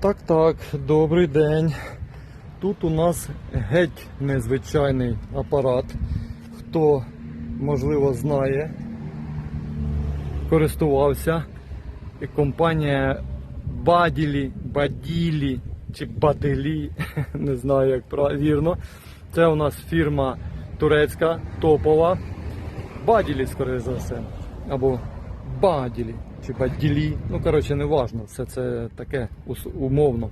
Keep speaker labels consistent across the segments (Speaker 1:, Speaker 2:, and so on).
Speaker 1: Так, так, добрий день. Тут у нас геть незвичайний апарат. Хто, можливо, знає, користувався. І компанія Баділі, Баділі чи Баделі, не знаю як правильно. Це у нас фірма турецька, топова. Баділі, скоріше за все. Або Баділі чи Баділі. Ну, коротше, не важно. Все це таке умовно.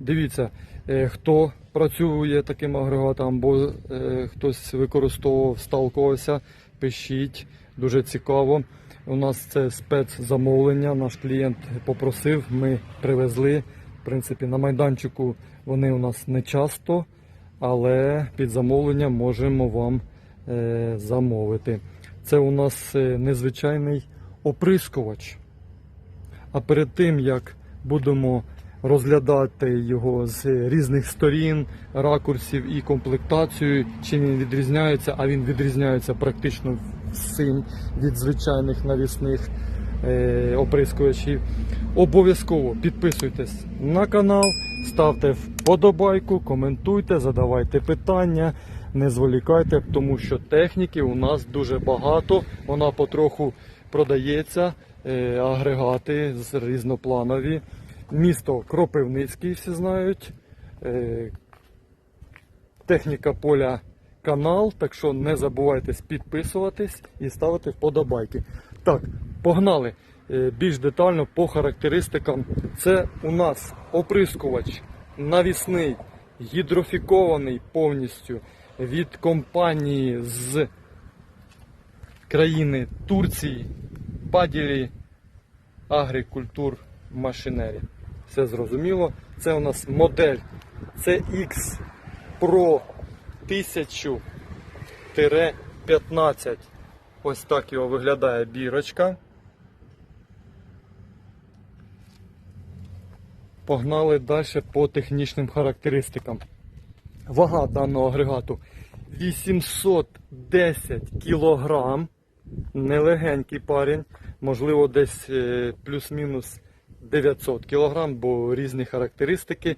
Speaker 1: Дивіться, е, хто працює таким агрегатом, або е, хтось використовував, сталкувався, пишіть. Дуже цікаво. У нас це спецзамовлення. Наш клієнт попросив, ми привезли. В принципі, на майданчику вони у нас не часто, але під замовлення можемо вам е, замовити. Це у нас незвичайний оприскувач. А перед тим як будемо розглядати його з різних сторін, ракурсів і комплектацію, чим він відрізняється, а він відрізняється практично всім від звичайних навісних е, оприскувачів. Обов'язково підписуйтесь на канал, ставте вподобайку, коментуйте, задавайте питання. Не зволікайте, тому що техніки у нас дуже багато. Вона потроху продається, агрегати з- різнопланові. Місто Кропивницький, всі знають. Е, Техніка поля канал, так що не забувайте підписуватись і ставити вподобайки. Так, погнали Е, більш детально по характеристикам. Це у нас оприскувач навісний, гідрофікований повністю від компанії з країни Турції Паділі Агрикультур Машинері. Все зрозуміло. Це у нас модель CX Pro 1000-15. Ось так його виглядає бірочка. Погнали далі по технічним характеристикам. Вага даного агрегату 810 кг. Нелегенький парень, можливо, десь е, плюс-мінус 900 кг, бо різні характеристики.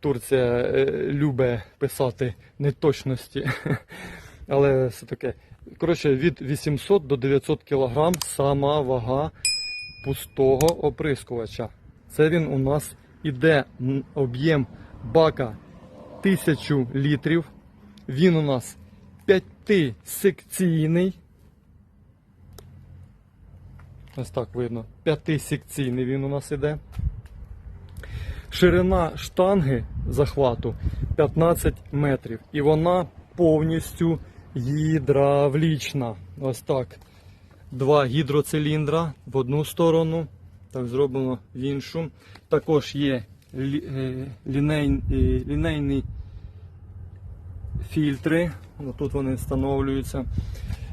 Speaker 1: Турція е, любить писати неточності, але все таке. Коротше, від 800 до 900 кг сама вага пустого оприскувача. Це він у нас іде об'єм бака 1000 літрів. Він у нас п'ятисекційний. Ось так видно. П'ятисекційний він у нас іде. Ширина штанги захвату 15 метрів. І вона повністю гідравлічна. Ось так. Два гідроциліндра в одну сторону. Так зроблено в іншу. Також є е, лінейн, е, лінейні фільтри. Тут вони встановлюються.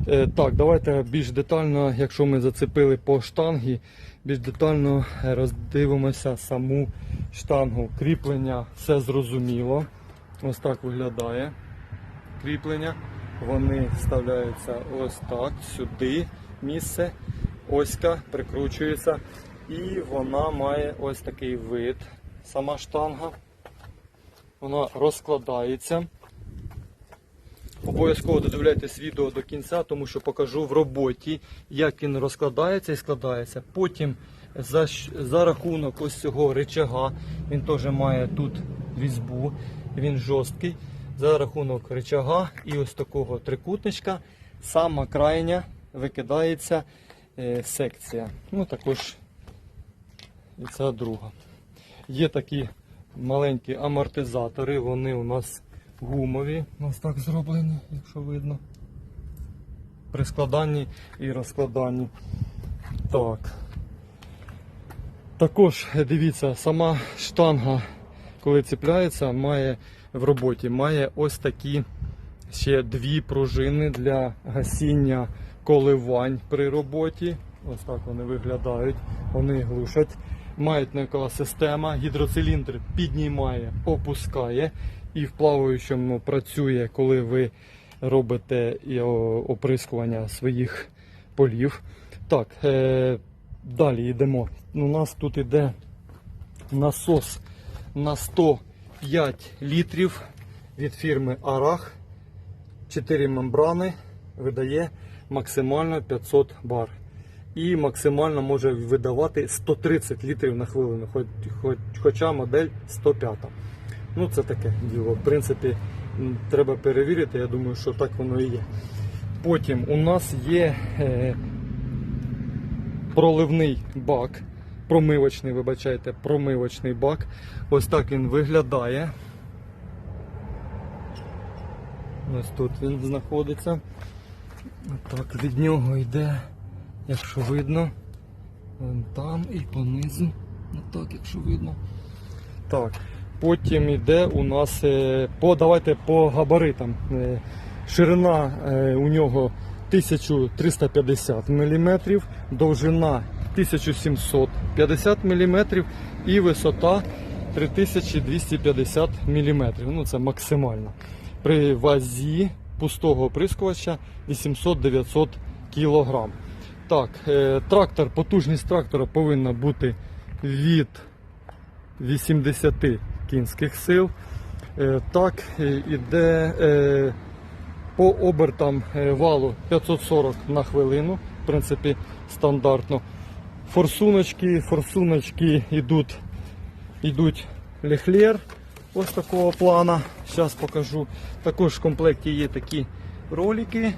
Speaker 1: Е, Так, давайте більш детально, якщо ми зацепили по штангі, більш детально е, роздивимося саму штангу. Кріплення все зрозуміло. Ось так виглядає. Кріплення. Вони вставляються ось так, сюди місце. Оська прикручується. І вона має ось такий вид. Сама штанга. Вона розкладається. Обов'язково додивляйтесь відео до кінця, тому що покажу в роботі, як він розкладається і складається. Потім за, за рахунок ось цього рычага, він теж має тут різьбу, він жорсткий. За рахунок рычага і ось такого трикутничка, сама крайня викидається е, секція. Ну також і ця друга. Є такі маленькі амортизатори, вони у нас гумові. Ось так зроблені, якщо видно. При складанні і розкладанні. Так. Також дивіться, сама штанга, коли ціпляється, має в роботі має ось такі ще дві пружини для гасіння коливань при роботі. Ось так вони виглядають, вони глушать. Мають навколо система, гідроциліндр піднімає, опускає і в плаваючому працює, коли ви робите оприскування своїх полів. Так, е, далі йдемо. У нас тут іде насос на 105 літрів від фірми Арах. 4 мембрани видає максимально 500 бар. І максимально може видавати 130 літрів на хвилину, хоч, хоч, хоча модель 105. Ну це таке діло. В принципі, треба перевірити, я думаю, що так воно і є. Потім у нас є е, проливний бак, промивочний, вибачайте, промивочний бак. Ось так він виглядає. Ось тут він знаходиться. Так, від нього йде, якщо видно, там і понизу. Ну так, якщо видно. Так. Потім йде у нас е, по, давайте по габаритам. Е, Ширина е, у нього 1350 мм, довжина 1750 мм і висота 3250 мм. Ну це максимально. При вазі пустого оприскувача 800-900 кг. Так, трактор, потужність трактора повинна бути від 80 кінських сил. Е, Так, е, іде е, по обертам валу 540 на хвилину, в принципі, стандартно. Форсуночки, форсуночки йдуть, йдуть лехлер ось такого плана. Зараз покажу. Також в комплекті є такі ролики,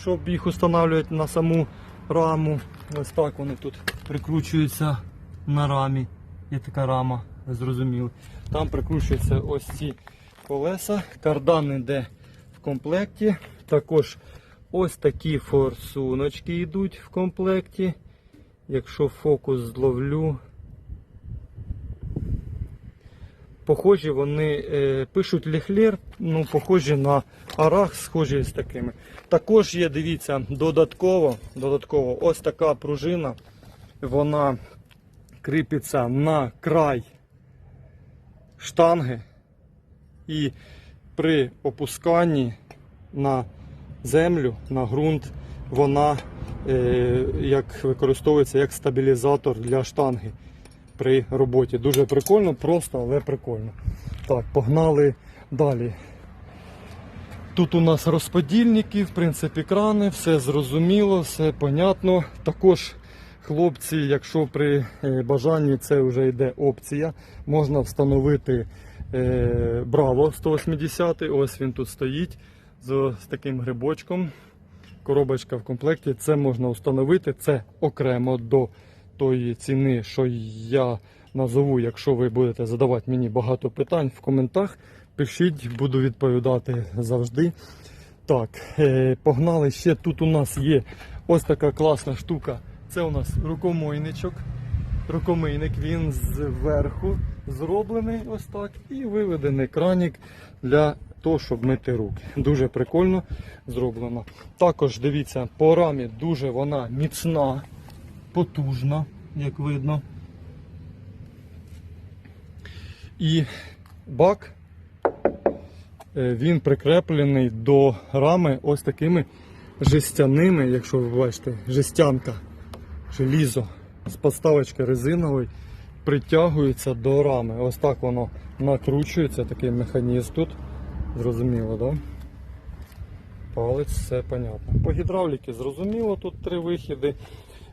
Speaker 1: щоб їх встановлювати на саму раму. Ось так вони тут прикручуються на рамі. Є така рама, ви зрозуміли. Там прикручуються ось ці колеса. Кардан йде в комплекті. Також ось такі форсуночки йдуть в комплекті. Якщо фокус зловлю. Похожі вони е, пишуть ліхлер, ну, похожі на арах, схожі з такими. Також є, дивіться, додатково, додатково ось така пружина. Вона кріпиться на край штанги. І при опусканні на землю, на ґрунт, вона е, як використовується як стабілізатор для штанги при роботі. Дуже прикольно, просто, але прикольно. Так, погнали далі. Тут у нас розподільники, в принципі, крани, все зрозуміло, все понятно. Також, хлопці, якщо при е, бажанні це вже йде опція, можна встановити е, Браво 180. Ось він тут стоїть з, таким грибочком. Коробочка в комплекті. Це можна встановити. Це окремо до тої ціни, що я назову, якщо ви будете задавати мені багато питань в коментах. Пишіть, буду відповідати завжди. Так, е, погнали ще. Тут у нас є ось така класна штука. Це у нас рукомийничок. Рукомийник, він зверху зроблений ось так і виведений кранік для того, щоб мити руки. Дуже прикольно зроблено. Також дивіться, по рамі дуже вона міцна, потужна, як видно. І бак е, він прикреплений до рами ось такими жестяними, якщо ви бачите, жестянка, желізо з подставочки резинової притягується до рами. Ось так воно накручується, такий механізм тут. Зрозуміло, так? Да? Палець, все понятно. По гідравліки зрозуміло, тут три вихіди.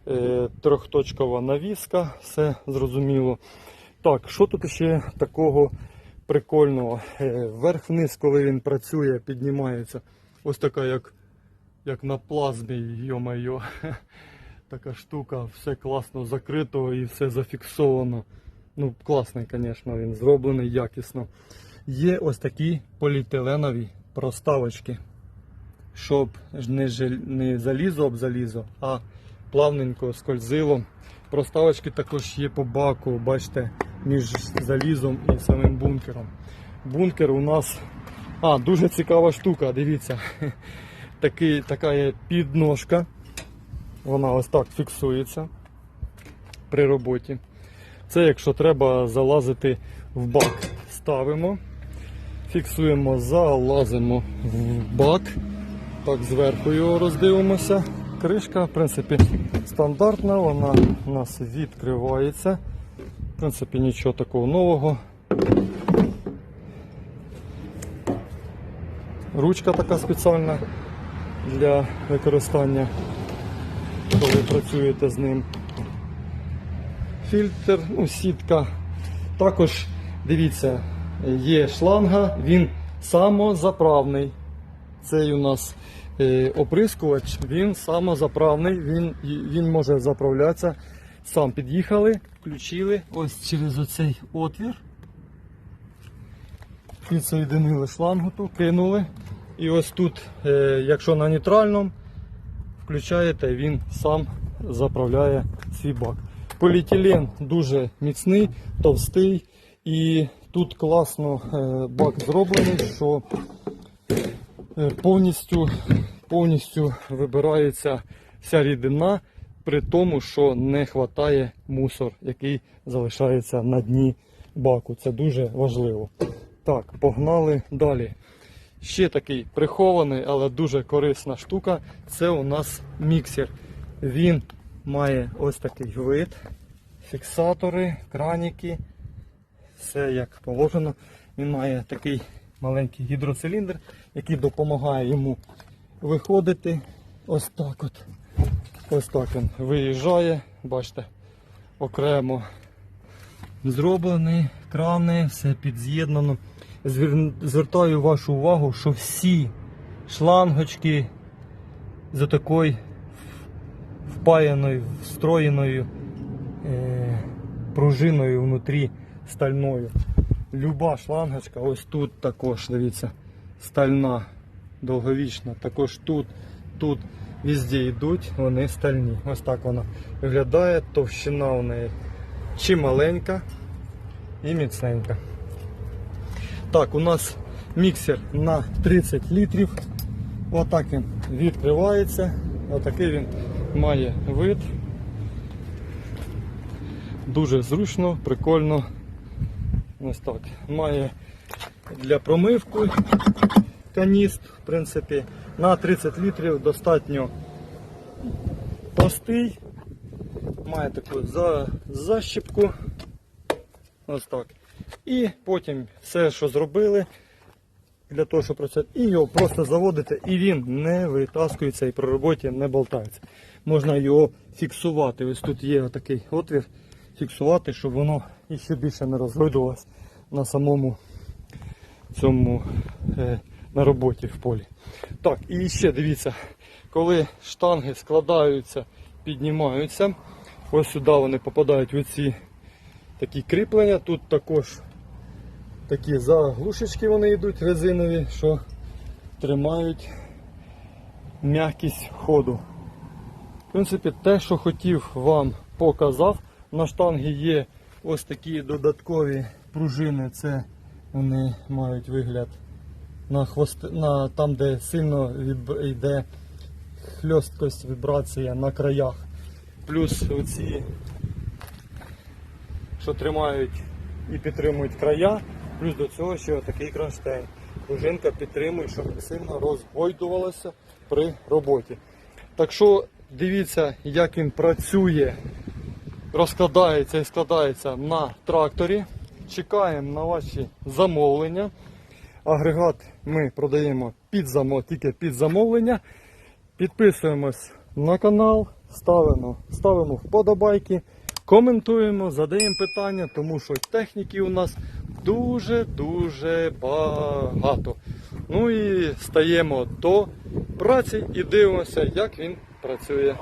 Speaker 1: Е, трьохточкова навіска, все зрозуміло. Так, що тут ще такого прикольного? Е, Вверх-вниз, коли він працює, піднімається. Ось така, як, як на плазмі, йо-майо. Така штука, все класно закрито і все зафіксовано. Ну, класний, звісно, він зроблений якісно. Є ось такі поліетиленові проставочки, щоб не, жел- не залізо об залізо, а плавненько скользило. Проставочки також є по баку, бачите, між залізом і самим бункером. Бункер у нас. А, дуже цікава штука, дивіться. Такий, така є підножка. Вона ось так фіксується при роботі. Це якщо треба залазити в бак. Ставимо, фіксуємо, залазимо в бак. Так, зверху його роздивимося. Кришка, в принципі, стандартна, вона у нас відкривається. В принципі, нічого такого нового. Ручка така спеціальна для використання, коли працюєте з ним. Фільтр, ну, сітка. Також дивіться, є шланга, він самозаправний. Цей у нас е, оприскувач, він самозаправний, він, він може заправлятися. Сам під'їхали, включили ось через оцей отвір. Підсоєдинили шлангу ту, кинули. І ось тут, е, якщо на нейтральному, включаєте, він сам заправляє свій бак. Поліетилен дуже міцний, товстий і тут класно е, бак зроблений, що е, повністю, повністю вибирається вся рідина, при тому, що не вистачає мусор, який залишається на дні баку. Це дуже важливо. Так, погнали далі. Ще такий прихований, але дуже корисна штука. Це у нас міксер. Він має ось такий вид, фіксатори, краніки, все як положено. Він має такий маленький гідроциліндр, який допомагає йому виходити. Ось так от. Ось так він виїжджає, бачите, окремо зроблений, крани, все підз'єднано. Звер- Звертаю вашу увагу, що всі шлангочки з такою впаяною, встроєною е, пружиною внутрі стальною. Люба шлангочка, ось тут також, дивіться, стальна, довговічна, також тут, тут, везде йдуть, вони стальні. Ось так вона виглядає, товщина у неї чималенька і міцненька. Так, у нас міксер на 30 літрів. Отак він відкривається. Отакий він має вид. Дуже зручно, прикольно. Ось так. Має для промивку каніст, в принципі, на 30 літрів достатньо простий. Має таку защіпку. Ось так. І потім все, що зробили для того, щоб працювати, і його просто заводите, і він не витаскується і при роботі не болтається. Можна його фіксувати. Ось тут є такий отвір, фіксувати, щоб воно іще більше не розгойдувалось на самому цьому е, на роботі в полі. Так, і ще дивіться, коли штанги складаються, піднімаються, ось сюди вони попадають в оці такі кріплення. Тут також такі заглушечки вони йдуть резинові, що тримають м'якість ходу. В принципі, те, що хотів вам показав, на штанги є ось такі додаткові пружини, це вони мають вигляд на хвост, на там, де сильно віб- йде хльосткость, вібрація на краях. Плюс оці що тримають і підтримують края, плюс до цього ще такий кронштейн. Пружинка підтримує, щоб сильно розгойдувалося при роботі. Так що дивіться, як він працює, розкладається і складається на тракторі. Чекаємо на ваші замовлення. Агрегат ми продаємо під замов, тільки під замовлення. Підписуємось на канал, ставимо, ставимо вподобайки, коментуємо, задаємо питання, тому що техніки у нас дуже-дуже багато. Ну і стаємо до праці і дивимося, як він працює.